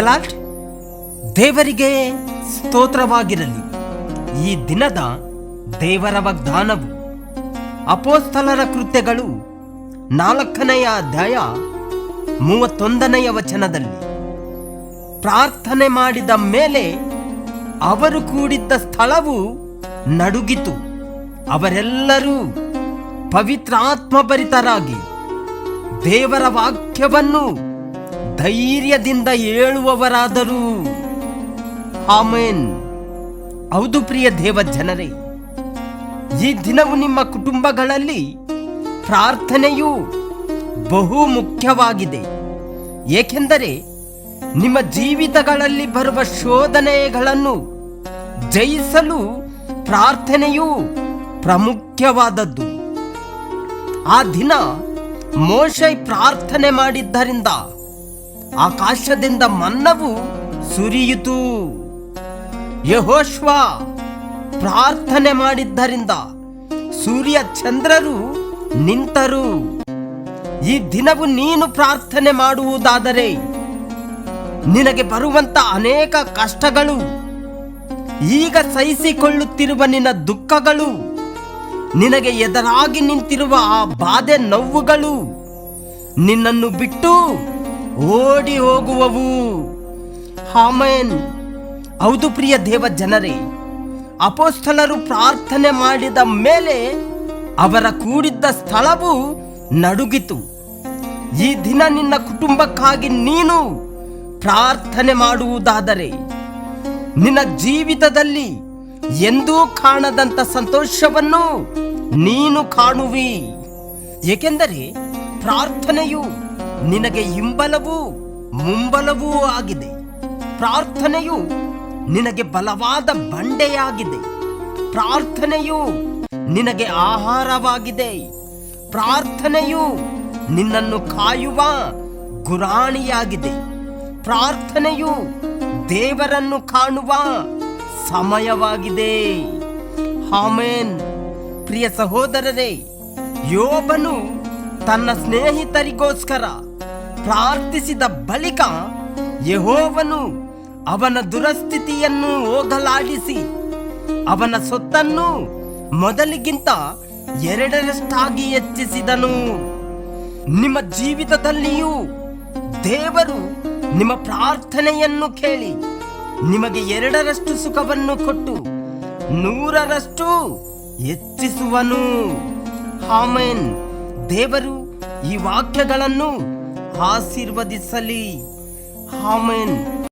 Lord ದೇವರಿಗೆ ಸ್ತೋತ್ರವಾಗಿರಲಿ. ಈ ದಿನದ ದೇವರ ವಾಗ್ದಾನವು ಅಪೋಸ್ತಲರ ಕೃತ್ಯಗಳು ನಾಲ್ಕನೆಯ ಅಧ್ಯಾಯ ಮೂವತ್ತೊಂದನೆಯ ವಚನದಲ್ಲಿ. ಪ್ರಾರ್ಥನೆ ಮಾಡಿದ ಮೇಲೆ ಅವರು ಕೂಡಿದ್ದ ಸ್ಥಳವು ನಡುಗಿತು. ಅವರೆಲ್ಲರೂ ಪವಿತ್ರಾತ್ಮಭರಿತರಾಗಿ ದೇವರ ವಾಕ್ಯವನ್ನು ಧೈರ್ಯದಿಂದ ಹೇಳುವವರಾದರೂ. ಆಮೇನ್. ಹೌದು ಪ್ರಿಯ ದೇವ ಜನರೇ ಈ ದಿನವು ನಿಮ್ಮ ಕುಟುಂಬಗಳಲ್ಲಿ ಪ್ರಾರ್ಥನೆಯು ಬಹು ಮುಖ್ಯವಾಗಿದೆ. ಏಕೆಂದರೆ ನಿಮ್ಮ ಜೀವಿತಗಳಲ್ಲಿ ಬರುವ ಶೋಧನೆಗಳನ್ನು ಜಯಿಸಲು ಪ್ರಾರ್ಥನೆಯು ಪ್ರಾಮುಖ್ಯವಾದದ್ದು. ಆ ದಿನ ಮೋಶೈ ಪ್ರಾರ್ಥನೆ ಮಾಡಿದ್ದರಿಂದ ಆಕಾಶದಿಂದ ಮನ್ನವು ಸುರಿಯಿತು. ಯಹೋಶ್ವ ಪ್ರಾರ್ಥನೆ ಮಾಡಿದ್ದರಿಂದ ಸೂರ್ಯ ಚಂದ್ರರು ನಿಂತರು. ಈ ದಿನವು ನೀನು ಪ್ರಾರ್ಥನೆ ಮಾಡುವುದಾದರೆ ನಿನಗೆ ಬರುವಂತ ಅನೇಕ ಕಷ್ಟಗಳು ಈಗ ಸಹಿಸಿಕೊಳ್ಳುತ್ತಿರುವ ನಿನ್ನ ದುಃಖಗಳು ನಿನಗೆ ಎದುರಾಗಿ ನಿಂತಿರುವ ಆ ಬಾಧೆ ನೋವುಗಳು ನಿನ್ನನ್ನು ಬಿಟ್ಟು ಓಡಿ ಹೋಗುವವು. ಹಾಮೇನ್ ಹೌದು ಪ್ರಿಯ ದೇವ ಜನರೇ, ಅಪೋಸ್ತಲರು ಪ್ರಾರ್ಥನೆ ಮಾಡಿದ ಮೇಲೆ ಅವರ ಕೂಡಿದ್ದ ಸ್ಥಳವು ನಡುಗಿತು. ಈ ದಿನ ನಿನ್ನ ಕುಟುಂಬಕ್ಕಾಗಿ ನೀನು ಪ್ರಾರ್ಥನೆ ಮಾಡುವುದಾದರೆ, ನಿನ್ನ ಜೀವಿತದಲ್ಲಿ ಎಂದೂ ಕಾಣದಂತ ಸಂತೋಷವನ್ನು ನೀನು ಕಾಣುವಿ. ಏಕೆಂದರೆ ಪ್ರಾರ್ಥನೆಯು ನಿನಗೆ ಹಿಂಬಲವೂ ಮುಂಬಲವೂ ಆಗಿದೆ. ಪ್ರಾರ್ಥನೆಯು ನಿನಗೆ ಬಲವಾದ ಬಂಡೆಯಾಗಿದೆ. ಪ್ರಾರ್ಥನೆಯು ನಿನಗೆ ಆಹಾರವಾಗಿದೆ. ಪ್ರಾರ್ಥನೆಯು ನಿನ್ನನ್ನು ಕಾಯುವ ಗುರಾಣಿಯಾಗಿದೆ. ಪ್ರಾರ್ಥನೆಯು ದೇವರನ್ನು ಕಾಣುವ ಸಮಯವಾಗಿದೆ. ಹಾಮೇನ್ ಪ್ರಿಯ ಸಹೋದರರೇ, ಯೋಬನು ತನ್ನ ಸ್ನೇಹಿತರಿಗೋಸ್ಕರ ಪ್ರಾರ್ಥಿಸಿದ ಬಳಿಕ ಯಹೋವನು ಅವನ ದುರಸ್ಥಿತಿಯನ್ನು ಹೋಗಲಾಡಿಸಿ ಅವನ ಸೊತ್ತನ್ನು ಮೊದಲಿಗಿಂತ ಎರಡರಷ್ಟಾಗಿ ಹೆಚ್ಚಿಸಿದನು. ನಿಮ್ಮ ಜೀವಿತದಲ್ಲಿಯೂ ದೇವರು ನಿಮ್ಮ ಪ್ರಾರ್ಥನೆಯನ್ನು ಕೇಳಿ ನಿಮಗೆ ಎರಡರಷ್ಟು ಸುಖವನ್ನು ಕೊಟ್ಟು ನೂರರಷ್ಟು ಹೆಚ್ಚಿಸುವನು. ಹಾಮೇನ್ ದೇವರು ಈ ವಾಕ್ಯಗಳನ್ನು ಆಶೀರ್ವದಿಸಲಿ. ಹಾಮೇನ್